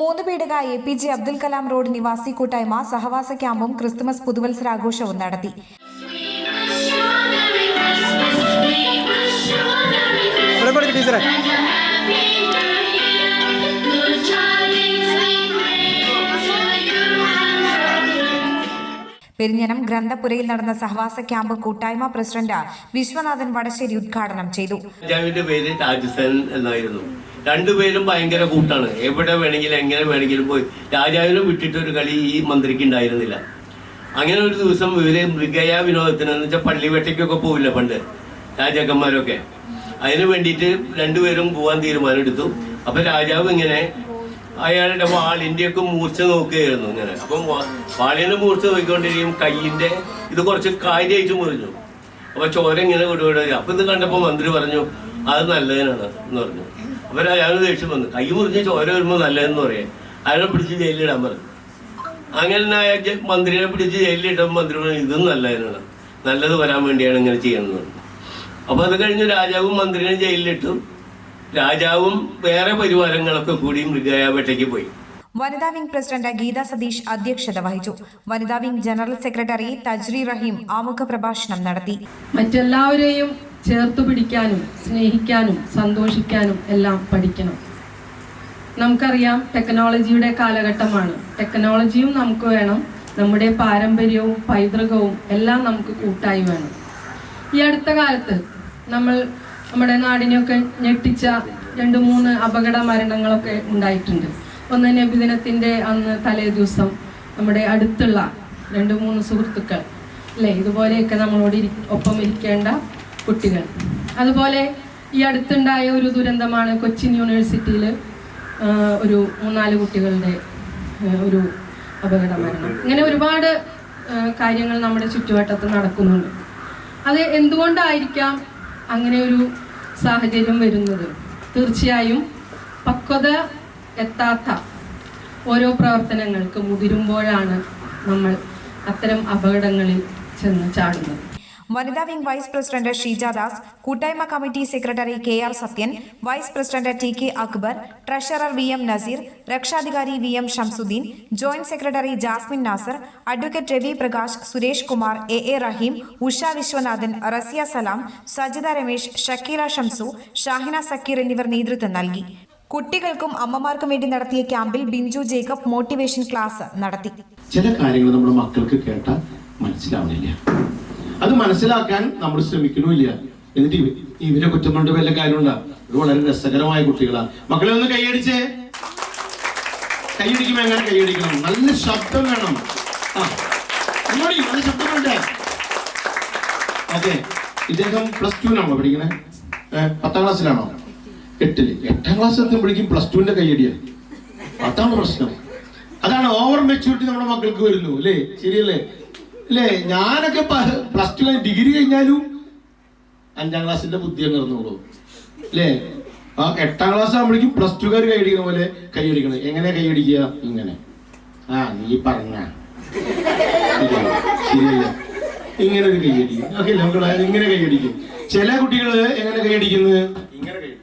Karnataka A P J Abdul Kalam road നിവാസി കൂട്ടായ്മ സഹവാസ ക്യാമ്പും Christmas പുതുവത്സരാഘോഷവും നടത്തി. ടീച്ചറെ. പെരിഞ്ഞനം ഗ്രന്ഥപുരയിൽ നടന്ന സഹവാസ ക്യാമ്പ് കൂട്ടായ്മ പ്രസിഡന്റ് വിശ്വനാഥൻ വടശ്ശേരി ഉദ്ഘാടനം ചെയ്തു. പേര് രാജസൻ എന്നായിരുന്നു. രണ്ടുപേരും ഭയങ്കര കൂട്ടാണ്. എവിടെ വേണമെങ്കിലും എങ്ങനെ വേണമെങ്കിലും പോയി. രാജാവിനെ വിട്ടിട്ട് ഒരു കളി ഈ മന്ത്രിക്ക് ഉണ്ടായിരുന്നില്ല. അങ്ങനെ ഒരു ദിവസം ഇവർ മൃഗയ വിനോദത്തിന് എന്ന് വെച്ചാൽ പള്ളിവേട്ടയ്ക്കൊക്കെ പോവില്ല പണ്ട്? രാജാക്കന്മാരൊക്കെ. അതിന് വേണ്ടിയിട്ട് രണ്ടുപേരും പോവാൻ തീരുമാനമെടുത്തു. അപ്പൊ രാജാവ് ഇങ്ങനെ അയാളുടെ വാളിന്റെ ഒക്കെ മൂർച്ച നോക്കുകയായിരുന്നു ഇങ്ങനെ. അപ്പം വാളിന്റെ മൂർച്ച നോക്കിക്കൊണ്ടിരിക്കും കയ്യിന്റെ ഇത് കുറച്ച് കാര്യമായിട്ട് മുറിഞ്ഞു. അപ്പൊ ചോര ഇങ്ങനെ വിടുവിടെ അപ്പൊ ഇത് കണ്ടപ്പോ മന്ത്രി പറഞ്ഞു അത് നല്ലതിനാണ് എന്ന് പറഞ്ഞു. അപ്പൊ അയാൾ ദേഷ്യം വന്നു. കൈ മുറിഞ്ഞ് ചോര വരുമ്പോ നല്ലതെന്ന് പറയാം. അയാളെ പിടിച്ച് ജയിലിലിടാൻ പറഞ്ഞു. അങ്ങനെ മന്ത്രിനെ പിടിച്ച് ജയിലിലിട്ടപ്പോൾ മന്ത്രി പറഞ്ഞു ഇതും നല്ലതിനാണ്. നല്ലത് വരാൻ വേണ്ടിയാണ് ഇങ്ങനെ ചെയ്യുന്നത്. അപ്പൊ അത് കഴിഞ്ഞ് രാജാവും മന്ത്രിനെ ജയിലിലിട്ടു. രാജാവും വേറെ പരിവാരങ്ങളൊക്കെ കൂടി മൃഗയാവേട്ടയ്ക്ക് പോയി. വനിതാ വിംഗ് പ്രസിഡന്റ് ഗീത സതീഷ് അധ്യക്ഷത വഹിച്ചു. വനിതാ wing general secretary Tajri Raheem ആമുഖ പ്രഭാഷണം നടത്തി. മറ്റെല്ലാവരെയും ചേർത്തു പിടിക്കാനും സ്നേഹിക്കാനും സന്തോഷിക്കാനും എല്ലാം പഠിക്കണം. നമുക്കറിയാം ടെക്നോളജിയുടെ കാലഘട്ടമാണ്. ടെക്നോളജിയും നമുക്ക് വേണം. നമ്മുടെ പാരമ്പര്യവും പൈതൃകവും എല്ലാം നമുക്ക് കൂട്ടായി വേണം. ഈ അടുത്ത കാലത്ത് നമ്മൾ നമ്മുടെ നാടിനെയൊക്കെ ഞെട്ടിച്ച രണ്ട് മൂന്ന് അപകട മരണങ്ങളൊക്കെ ഉണ്ടായിട്ടുണ്ട്. ഒന്ന് നബിദിനത്തിന്റെ അന്ന് തലേ ദിവസം നമ്മുടെ അടുത്തുള്ള രണ്ട് മൂന്ന് സുഹൃത്തുക്കൾ അല്ലേ? ഇതുപോലെയൊക്കെ നമ്മളോട് ഇരി ഒപ്പം ഇരിക്കേണ്ട കുട്ടികൾ. അതുപോലെ ഈ അടുത്തുണ്ടായ ഒരു ദുരന്തമാണ് കൊച്ചിൻ യൂണിവേഴ്സിറ്റിയിൽ ഒരു മൂന്നാൽ കുട്ടികളുടെ ഒരു അപകട മരണം. ഇങ്ങനെ ഒരുപാട് കാര്യങ്ങൾ നമ്മുടെ ചുറ്റുവട്ടത്ത് നടക്കുന്നുണ്ട്. അത് എന്തുകൊണ്ടായിരിക്കാം അങ്ങനെ ഒരു സാഹചര്യം വരുന്നത്. തീർച്ചയായും പക്വത എത്താത്ത ഓരോ പ്രവർത്തനങ്ങൾക്ക് മുതിരുമ്പോഴാണ് നമ്മൾ അത്തരം അപകടങ്ങളിൽ ചെന്ന് ചാടുന്നത്. വനിതാ wing vice president Sheeja Das കൂട്ടായ്മ committee secretary K R Sathyan vice president T K Akbar treasurer V M Nazeer രക്ഷാധികാരി V M Shamsuddin joint secretary Jasmin Nasser advocate Ravi Prakash Suresh Kumar A A Raheem Usha Viswanathan Raziya Salam Sajitha Ramesh Shakeela Shamsu Shahina Sakeer എന്നിവർ നേതൃത്വം നൽകി. കുട്ടികൾക്കും അമ്മമാർക്കും വേണ്ടി നടത്തിയ ക്യാമ്പിൽ Binju Jacob motivation class നടത്തി. ചില കാര്യങ്ങൾ നമ്മുടെ മക്കൾക്ക് കേട്ടാൽ മനസ്സിലാവണില്ല അത് മനസ്സിലാക്കാൻ നമ്മൾ ശ്രമിക്കണമില്ല എന്നിട്ട് ഇവ- ഇവരെ കുറ്റം കൊണ്ട് വല്ല കാര്യമുണ്ടാ? ഇത് വളരെ രസകരമായ കുട്ടികളാണ് മക്കളെ ഒന്ന് കൈയടിച്ചേ. കൈയടിക്കുമ്പോ എങ്ങനെ കൈയടിക്കണം? നല്ല ശബ്ദം വേണം. നല്ല ശബ്ദം ഓക്കെ. ഇദ്ദേഹം പ്ലസ് ടുവിനാണോ പഠിക്കണേ? പത്താം ക്ലാസ്സിലാണോ? എട്ടിൽ. എട്ടാം ക്ലാസ് എത്തുമ്പോഴേക്കും പ്ലസ് ടുവിന്റെ കൈയടിയാണ് അതാണ് പ്രശ്നം. അതാണ് ഓവർ മെച്യൂരിറ്റി നമ്മുടെ മക്കൾക്ക് വരുന്നു അല്ലേ? ശരിയല്ലേ? അല്ലേ? ഞാനൊക്കെ പ്ലസ് ടു ഡിഗ്രി കഴിഞ്ഞാലും അഞ്ചാം ക്ലാസ്സിന്റെ ബുദ്ധി അങ്ങ് ഇറന്നോളൂ. അല്ലേ? ആ എട്ടാം ക്ലാസ് ആകുമ്പോഴേക്കും പ്ലസ് ടുകാർ കൈയടിക്കുന്ന പോലെ കൈയടിക്കണം എങ്ങനെ കൈയടിക്കുക ഇങ്ങനെ. ആ നീ പറഞ്ഞ. ശരിയല്ല? ഇങ്ങനെ ഒരു കൈയടിക്കും ഓക്കെ നമുക്ക് ഇങ്ങനെ കൈയടിക്കും ചില കുട്ടികൾ എങ്ങനെ കൈയടിക്കുന്നത് ഇങ്ങനെ കൈയടിക്കും